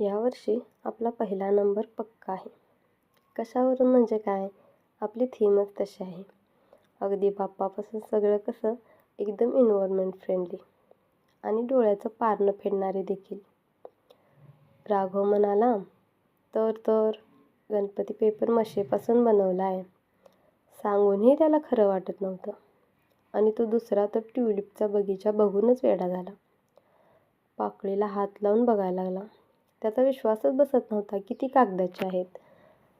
यावर्षी आपला पहिला नंबर पक्का आहे. कशावरून म्हणजे काय? आपली थीमच तशी आहे. अगदी बाप्पापासून सगळं कसं एकदम इन्व्हायरमेंट फ्रेंडली आणि डोळ्याचं पारणं फेडणारे देखील. राघव म्हणाला तर तर गणपती पेपर मशेपासून बनवला आहे सांगूनही त्याला खरं वाटत नव्हतं. आणि तो दुसरा तर ट्युलिपचा बगीचा बघूनच वेडा झाला. पाकळीला हात लावून बघायला लागला. त्याचा विश्वासच बसत नव्हता किती कागदाचे आहेत.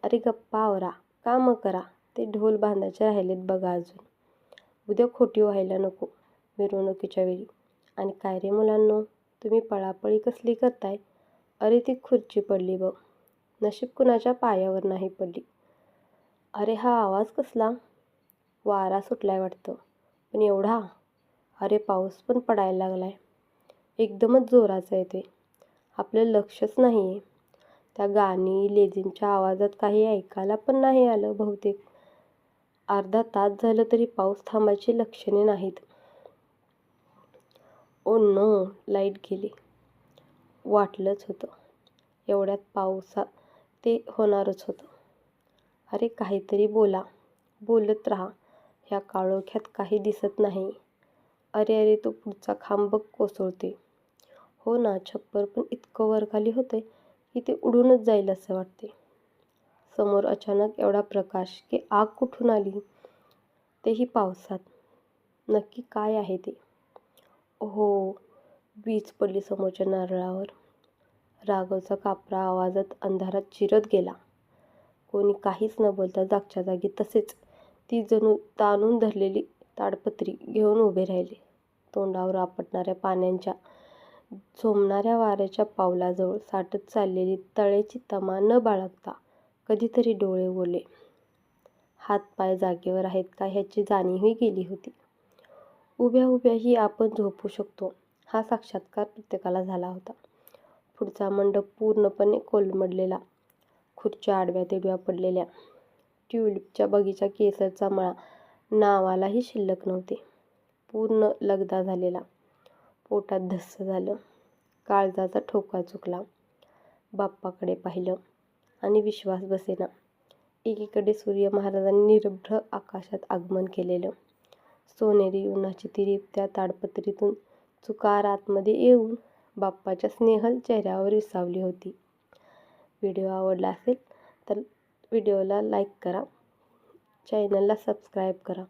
अरे गप्पा आवरा कामं करा. ते ढोल बांधायचे राहिलेत बघा अजून. उद्या खोटी व्हायला नको मिरवणुकीच्या वेळी. आणि काय रे मुलांनो तुम्ही पळापळी कसली करताय? अरे ती खुर्ची पडली बघ. नशीब कुणाच्या पायावर नाही पडली. अरे हा आवाज कसला? वारा सुटलाय वाटतं. पण एवढा? अरे पाऊस पण पडायला लागलाय. एकदमच जोराचा येते आपलं लक्षच नाही आहे त्या गाणी लेझिमच्या आवाजात काही ऐकायला पण नाही आलं बहुतेक. अर्धा तास झालं तरी पाऊस थांबायची लक्षणे नाहीत. ओ नो लाइट गेली. वाटलंच होतं. एवढ्यात पावसा ते होणारच होतं. अरे काहीतरी बोला. बोलत राहा. ह्या काळोख्यात काही दिसत नाही. अरे अरे तो पुढचा खांब कोसळते हो ना छप्पर पण इतकं वरखाली होते की ते उडूनच जाईल असं वाटते समोर अचानक एवढा प्रकाश की आग कुठून आली? तेही पावसात. नक्की काय आहे ते? हो वीज पडली समोरच्या नारळावर. राघवचा कापरा आवाजात अंधारात चिरत गेला. कोणी काहीच न बोलता जागच्या जागी तसेच ती जणू ताणून धरलेली ताडपत्री घेऊन उभे राहिले. तोंडावर आपटणाऱ्या पाण्याच्या झोंबणाऱ्या वाऱ्याच्या पावलाजवळ साठत चाललेली तळ्याची तमा न बाळगता कधीतरी डोळे ओले. हातपाय जागेवर आहेत का ह्याची जाणीवही गेली होती. उभ्या उभ्याही आपण झोपू शकतो हा साक्षात्कार प्रत्येकाला झाला होता. पुढचा मंडप पूर्णपणे कोलमडलेला खुर्च्या आडव्या तिडव्या पडलेल्या. ट्युलिपच्या बगीचा केसरचा मळा नावालाही शिल्लक नव्हते. पूर्ण लगदा झालेला. पोटात धस्स झालं. काळजाचा ठोका चुकला. बाप्पाकडे पाहिलं आणि विश्वास बसेना. एकीकडे सूर्य महाराजांनी निरभ्र आकाशात आगमन केलेलं. सोनेरी उन्हाची तिरीप त्या ताडपत्रीतून चुकार आतमध्ये येऊन बाप्पाच्या स्नेहल चेहऱ्यावर विसावली होती. व्हिडिओ आवडला असेल तर व्हिडिओला लाईक करा. चॅनलला सबस्क्राईब करा.